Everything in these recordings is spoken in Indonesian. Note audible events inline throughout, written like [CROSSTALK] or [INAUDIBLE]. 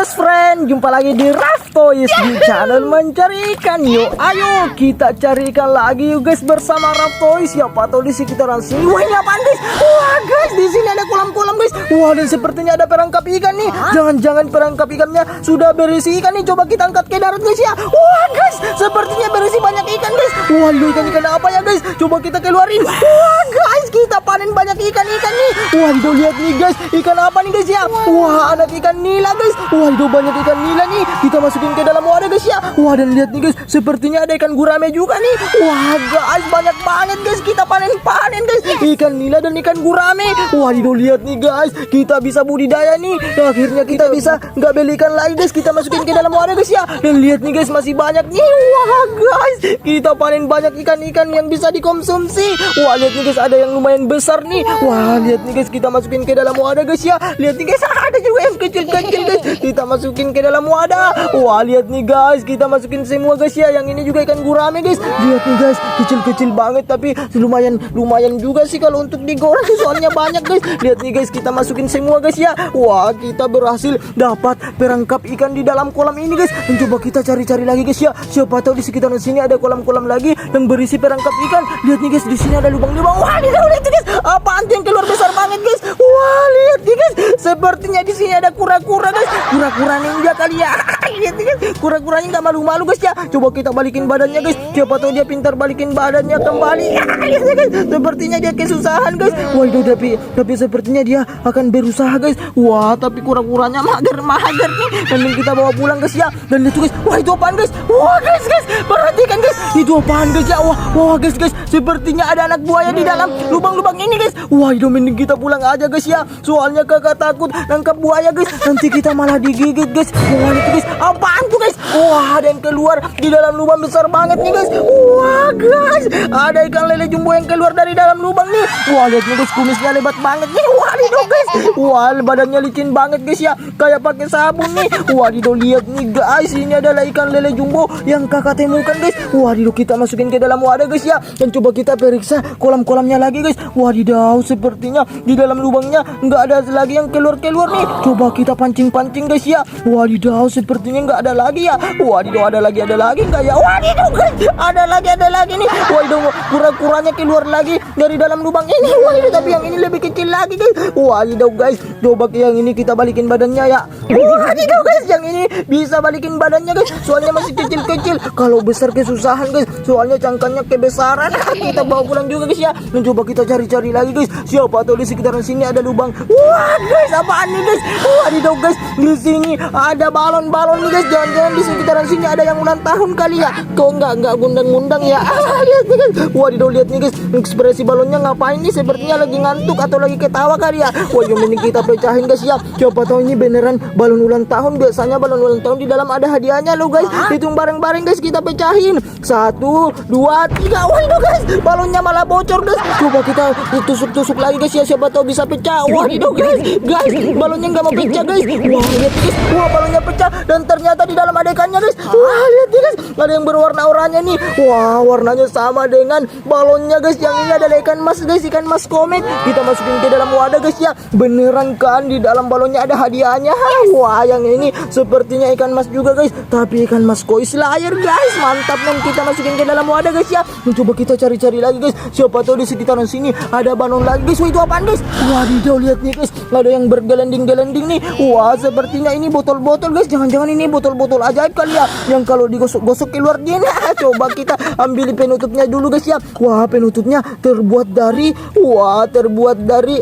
best friend, jumpa lagi di Raf Toys di channel mencari ikan yuk. Ayo kita cari ikan lagi yuk guys bersama Raf Toys. Siapa tahu di sekitaran sini. Wah ini apaan guys? Wah guys di sini ada kolam-kolam guys. Wah dan sepertinya ada perangkap ikan nih. Jangan-jangan perangkap ikannya sudah berisi ikan nih. Coba kita angkat ke darat guys ya. Wah guys sepertinya berisi banyak ikan guys. Wah ikan-ikan apa ya guys? Coba kita keluarin. Wah guys kita panen banyak ikan-ikan nih. Wah itu lihat nih guys ikan apa nih guys ya? Wah anak ikan nila guys. Wah itu banyak ikan nila nih. Kita masukin ke dalam wadah guys ya. Wah dan lihat nih guys sepertinya ada ikan gurame juga nih. Wah guys banyak banget guys kita panen-panen guys ikan nila dan ikan gurame. Wah itu lihat nih guys kita bisa budidaya nih. Akhirnya kita bisa nggak beli ikan lagi guys. Kita masukin ke dalam wadah guys ya. Dan lihat nih guys masih banyak nih. Wah guys kita panen banyak ikan-ikan yang bisa dikonsumsi. Wah lihat nih guys ada yang lumayan besar nih. Wah lihat nih guys kita masukin ke dalam wadah guys ya. Lihat nih guys ada juga yang kecil-kecil guys. Kita masukin ke dalam wadah. Wah lihat nih guys kita masukin semua guys ya. Yang ini juga ikan gurame guys. Lihat nih guys kecil-kecil banget tapi lumayan lumayan juga sih kalau untuk digoreng soalnya banyak guys. Lihat nih guys kita masukin semua guys ya. Wah kita berhasil dapat perangkap ikan di dalam kolam ini guys. Dan coba kita cari-cari lagi guys ya. Siapa tahu di sekitaran sini ada kolam-kolam lagi yang berisi perangkap ikan. Lihat nih guys di sini ada lubang-lubang. Wah lihat nih, guys. Apaan yang keluar besar banget guys. Wah lihat nih guys. Sepertinya di sini ada kura-kura guys. Kura-kura ninja kali ya. [LAUGHS] lihat nih guys. Kura-kuranya nggak malu-malu guys ya. Coba kita balikin badannya guys. Siapa tahu dia pintar balikin badannya kembali. [LAUGHS] lihat nih guys. Sepertinya dia kesusahan guys. Itu tapi tapi sepertinya dia akan berusaha guys. Wah tapi kura-kuranya mager mager nih. Mending kita bawa pulang guys ya. Dan itu guys. Wah itu apaan guys? Wah guys guys. Perhatikan guys. Itu apaan guys ya? Wah wah guys guys. Sepertinya ada anak buaya di dalam lubang-lubang ini guys. Wah mending kita pulang aja guys ya. Soalnya kakak takut nangkap buaya guys. Nanti kita malah digigit guys. Wah itu guys. Apaan tuh guys? Wah ada yang keluar di dalam lubang besar banget nih guys. Wah guys. Ada ikan lele jumbo yang keluar dari dalam lubang nih. Wah lihat nih guys kumisnya lebat banget nih. Wah itu guys. Wah badannya licin banget guys ya. Kayak pakai sabun nih. Wah lihat nih guys. Ini adalah ikan lele jumbo yang kakak temukan guys. Wah kita masukin ke dalam wadah guys ya. Dan coba kita periksa kolam-kolamnya lagi guys. Wah Dido sepertinya di dalam lubangnya nggak ada lagi yang keluar-keluar nih. Coba kita pancing-pancing guys ya. Wah Dido sepertinya nggak ada lagi ya. Wah Dido ada lagi ada lagi nggak ya? Wah Dido guys ada lagi ada lagi nih. Wah Dido kura-kuranya keluar lagi dari dalam lubang ini. Wah Dido tapi yang ini lebih kecil lagi guys. Wah Dido guys coba yang ini kita balikin badannya ya. Wah Dido guys yang ini bisa balikin badannya guys. Soalnya masih kecil-kecil. Kalau besar kesusahan guys. Soalnya cangkangnya kebesaran. kita bawa pulang juga guys ya. Dan coba kita cari-cari lagi guys. Siapa tahu di sekitaran sini ada lubang. Wah guys apaan nih guys? Wah Dido guys di sini ada balon-balon nih guys. Jangan-jangan di sekitaran sini ada yang ulang tahun kali ya. Kok nggak nggak gundang-gundang ya? Ah, lihat nih guys. Wah Dido lihat nih guys. Ekspresi balonnya ngapain nih? Sepertinya lagi ngantuk atau lagi ketawa kali ya. Wah yang mending kita pecahin guys ya. Siapa tahu ini beneran balon ulang tahun. Biasanya balon ulang tahun di dalam ada hadiahnya loh guys. Hitung bareng-bareng guys kita pecahin. Satu, dua, tiga. Wah guys. Balonnya malah bocor guys. Coba kita tusuk-tusuk lagi guys ya. Siapa tahu bisa pecah. Itu guys. Guys balonnya nggak mau pecah guys. Wah lihat guys. Wah balonnya pecah dan ternyata di dalam ada ikannya guys. Wah lihat guys. Ada yang berwarna oranye nih. Wah warnanya sama dengan balonnya guys. Yang ini adalah ikan mas guys. Ikan mas komet. Kita masukin ke dalam wadah guys ya. Beneran kan di dalam balonnya ada hadiahnya. Wah yang ini sepertinya ikan mas juga guys. Tapi ikan mas koi slayer guys. Mantap nih kita masukin ke dalam wadah guys ya. Coba kita cari-cari lagi guys. Siapa tahu di sekitaran sini ada balon lagi guys. Wah itu apaan guys? Wah Dido lihat nih guys. Ada yang bergelending-gelending nih. Wah sepertinya ini botol-botol guys. Jangan-jangan ini botol-botol ajaib kali ya. Yang kalau digosok-gosok keluar dia. [LAUGHS] Nah, coba kita ambil penutupnya dulu guys ya. Wah penutupnya terbuat dari. Wah terbuat dari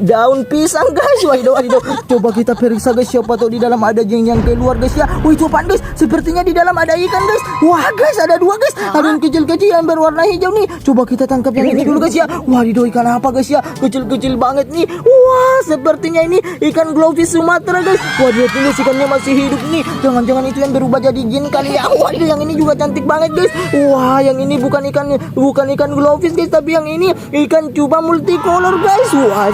daun pisang guys. Wah itu, itu coba kita periksa guys siapa tahu di dalam ada jeng yang keluar guys ya. Itu apaan guys. Sepertinya di dalam ada ikan guys. Wah guys ada dua guys. Ada yang kecil-kecil yang berwarna hijau nih. Coba kita tangkap yang ini dulu guys ya. Wah itu ikan apa guys ya? Kecil-kecil banget nih. Wah sepertinya ini ikan glowfish Sumatera guys. Wah dia ini ikannya masih hidup nih. Jangan-jangan itu yang berubah jadi jin kali ya. Wah itu yang ini juga cantik banget guys. Wah yang ini bukan ikan bukan ikan glowfish guys. Tapi yang ini ikan cuba multicolor guys. Wah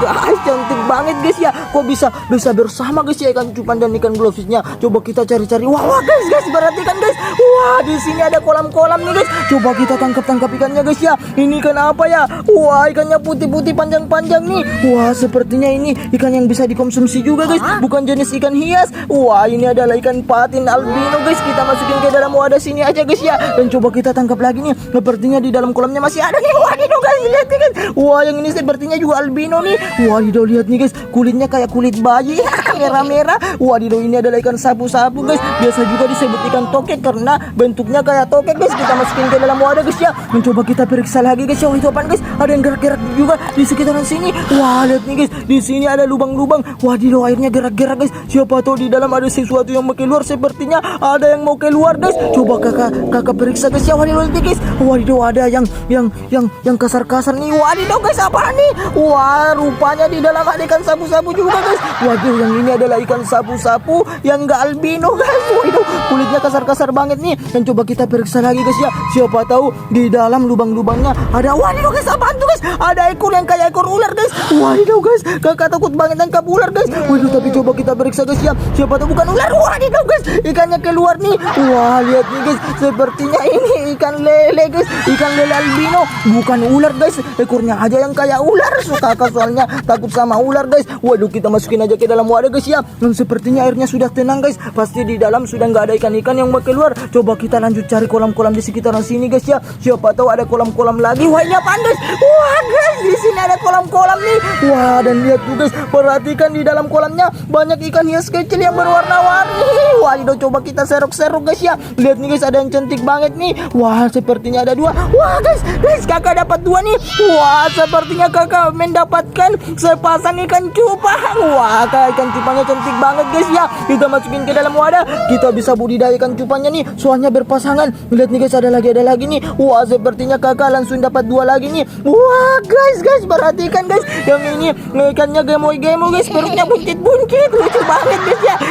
guys, cantik banget guys ya. Kok bisa bisa bersama guys ya ikan cupang dan ikan glowfishnya. Coba kita cari-cari. Wah, wah guys, guys, perhatikan guys. Wah, di sini ada kolam-kolam nih guys. Coba kita tangkap-tangkap ikannya guys ya. Ini ikan apa ya? Wah, ikannya putih-putih panjang-panjang nih. Wah, sepertinya ini ikan yang bisa dikonsumsi juga guys. Bukan jenis ikan hias. Wah, ini adalah ikan patin albino guys. Kita masukin ke dalam wadah sini aja guys ya. Dan coba kita tangkap lagi nih. Sepertinya di dalam kolamnya masih ada nih. Wah, ini guys, lihat guys. Wah, yang ini sepertinya juga albino nih. Wah, Dido lihat nih guys. Kulitnya kayak kulit bayi. [LAUGHS] Merah-merah. Wah, Dido ini adalah ikan sapu-sapu guys. Biasa juga disebut ikan tokek karena bentuknya kayak tokek guys. Kita masukin ke dalam wadah guys ya. Mencoba kita periksa lagi guys. Wah, itu apaan guys? Ada yang gerak-gerak juga di sekitaran sini. Wah, lihat nih guys. Di sini ada lubang-lubang. Wah, Dido airnya gerak-gerak guys. Siapa tahu di dalam ada sesuatu yang mau keluar. Sepertinya ada yang mau keluar guys. Coba kakak kakak periksa guys ya. Lihat nih guys. Wah, Dido ada yang yang yang yang kasar-kasar nih. Wah, Dido guys apa nih? Wah, rupanya di dalam ada ikan sapu-sapu juga guys. Waduh, yang ini adalah ikan sapu-sapu yang enggak albino guys. Waduh, kulitnya kasar-kasar banget nih. Dan coba kita periksa lagi guys ya. Siapa tahu di dalam lubang-lubangnya ada waduh guys apaan tuh guys? Ada ekor yang kayak ekor ular guys. Waduh guys, kakak takut banget nangkap ular guys. Waduh, tapi coba kita periksa guys ya. Siapa tahu bukan ular. Waduh guys, ikannya keluar nih. Wah, lihat nih guys, sepertinya ini ikan lele guys. Ikan lele albino, bukan ular guys. Ekornya aja yang kayak ular. Kakak soalnya takut sama ular guys. Waduh, kita masukin aja ke dalam wadah guys ya. Dan sepertinya airnya sudah tenang guys. Pasti di dalam sudah ada ikan-ikan yang mau keluar. Coba kita lanjut cari kolam-kolam di sekitaran sini guys ya. Siapa tahu ada kolam-kolam lagi. Wah, ini apaan guys? Wah, guys, di sini ada kolam-kolam nih. Wah, dan lihat tuh guys, perhatikan di dalam kolamnya banyak ikan hias kecil yang berwarna-warni. Wah, itu coba kita serok-serok guys ya. Lihat nih guys, ada yang cantik banget nih. Wah, sepertinya ada dua. Wah, guys, guys, kakak dapat dua nih. Wah, sepertinya kakak mendapatkan sepasang ikan cupang. Wah, kak, ikan cupangnya cantik banget guys ya. Kita masukin ke dalam wadah. Kita bisa budidaya ikan cupangnya nih. Soalnya berpasangan. Lihat nih guys, ada lagi, ada lagi nih. Wah, sepertinya kakak langsung dapat dua lagi nih. Wah, guys, guys, perhatikan guys. Yang ini ikannya gemoy-gemoy guys. Perutnya buncit-buncit. Lucu banget.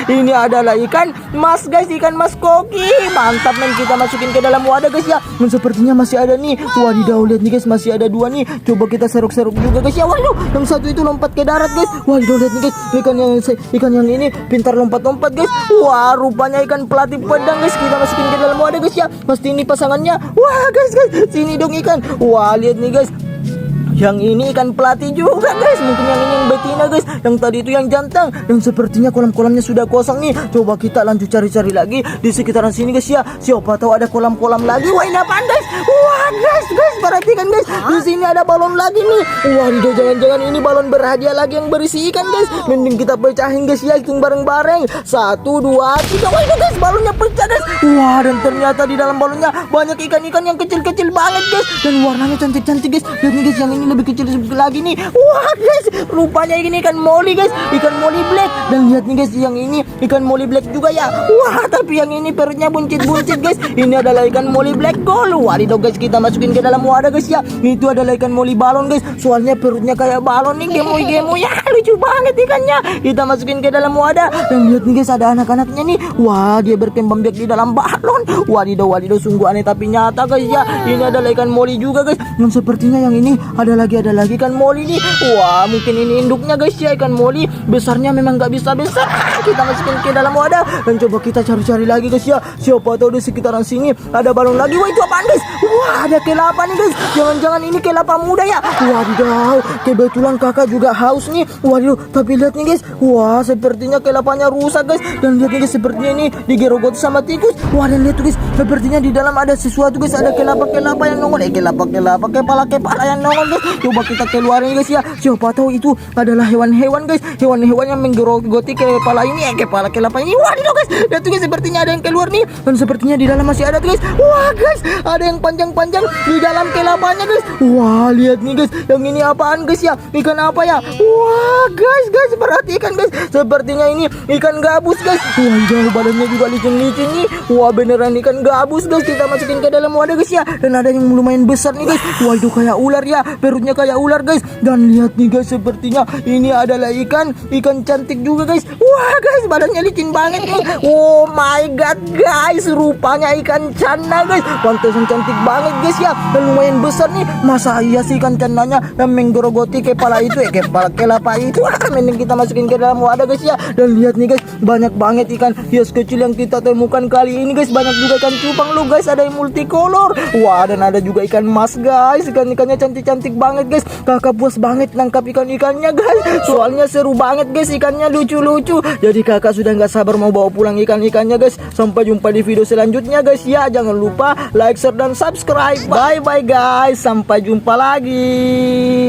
Ini adalah ikan mas guys, ikan mas koki. Mantap men kita masukin ke dalam wadah guys ya. Dan sepertinya masih ada nih. Wadidaw, lihat nih guys, masih ada dua nih. Coba kita seruk-seruk juga guys ya. Waduh, yang satu itu lompat ke darat guys. Wadidaw, lihat nih guys. Ikan yang ikan yang ini pintar lompat-lompat guys. Wah, rupanya ikan pelatih pedang guys. Kita masukin ke dalam wadah guys ya. Pasti ini pasangannya. Wah, guys, guys. Sini dong ikan. Wah, lihat nih guys. Yang ini ikan pelatih juga guys. Mungkin yang ini yang betina guys. Yang tadi itu yang jantan Yang sepertinya kolam-kolamnya sudah kosong nih. Coba kita lanjut cari-cari lagi Di sekitaran sini guys ya. Siapa tahu ada kolam-kolam lagi. Wah ini apaan guys? Wah guys guys. Perhatikan guys. Di sini ada balon lagi nih. Wah jangan-jangan ini balon berhadiah lagi yang berisi ikan guys. Mending kita pecahin guys ya. Hitung bareng-bareng. Satu dua tiga. Wah itu guys balonnya pecah guys. Wah dan ternyata di dalam balonnya Banyak ikan-ikan yang kecil-kecil banget guys. Dan warnanya cantik-cantik guys. Lihat nih guys yang ini lebih kecil lagi nih. Wah guys Rupanya ini ikan molly guys. Ikan molly black. Dan lihat nih guys Yang ini ikan molly black juga ya. Wah tapi yang ini perutnya buncit-buncit guys. Ini adalah ikan molly black gold. Wadidaw guys kita masukin ke dalam wadah guys ya. Itu adalah ikan molly balon guys. Soalnya perutnya kayak balon nih Gemoy-gemoy ya Lucu banget ikannya. Kita masukin ke dalam wadah. Dan lihat nih guys ada anak-anaknya nih. Wah dia berkembang biak di dalam balon. Wadidaw wadidaw sungguh aneh tapi nyata guys ya. Ini adalah ikan molly juga guys. Dan sepertinya yang ini ada lagi ada lagi ikan molly nih? Wah mungkin ini induknya guys ya ikan molly. Besarnya memang nggak bisa besar. Kita masukin ke dalam wadah dan coba kita cari-cari lagi guys ya. Siapa tahu di sekitaran sini ada balon lagi. Wah itu apaan guys wah ada kelapa nih guys. Jangan-jangan ini kelapa muda ya? Wadidaw kebetulan kakak juga haus nih. Waduh tapi lihat nih guys. Wah sepertinya kelapanya rusak guys. Dan lihat nih guys sepertinya ini digerogoti sama tikus. Wah dan lihat tuh guys sepertinya di dalam ada sesuatu guys. Ada kelapa-kelapa yang nongol. Eh kelapa-kelapa kepala-kepala yang nongol guys. Coba kita keluarin guys ya. Siapa tahu itu adalah hewan-hewan guys. Hewan-hewan yang menggerogoti kepala ini. Eh kepala kelapa ini. Waduh guys. Dan tuh guys sepertinya ada yang keluar nih. Dan sepertinya di dalam masih ada tuh guys. Wah guys. Ada yang panjang-panjang di dalam kelapanya guys. Wah lihat nih guys. Yang ini apaan guys ya? Ikan apa ya? Wah guys guys. Perhatikan guys. Sepertinya ini ikan gabus guys. Wah jauh badannya juga licin-licin nih. Wah beneran ikan gabus guys. Kita masukin ke dalam wadah guys ya. Dan ada yang lumayan besar nih guys. Wah itu kayak ular ya. Perut perutnya kayak ular guys. Dan lihat nih guys. Sepertinya ini adalah ikan. Ikan cantik juga guys. Wah guys. Badannya licin banget nih. Oh my god guys. Rupanya ikan cana guys. Pantesan cantik banget guys ya dan lumayan besar nih. Masa iya sih ikan cananya yang menggerogoti kepala itu ya kepala kelapa itu. Mending kita masukin ke dalam wadah guys ya. Dan lihat nih guys banyak banget ikan hias kecil yang kita temukan kali ini guys. Banyak juga ikan cupang lu guys. Ada yang multicolor. Wah dan ada juga ikan mas guys. Ikan ikannya cantik cantik banget guys. Kakak puas banget nangkap ikan ikannya guys. Soalnya seru banget guys. Ikannya lucu lucu jadi kakak sudah nggak sabar mau bawa pulang ikan ikannya guys. Sampai jumpa di video selanjutnya guys ya. Jangan lupa like share dan subscribe bye bye guys. Sampai jumpa lagi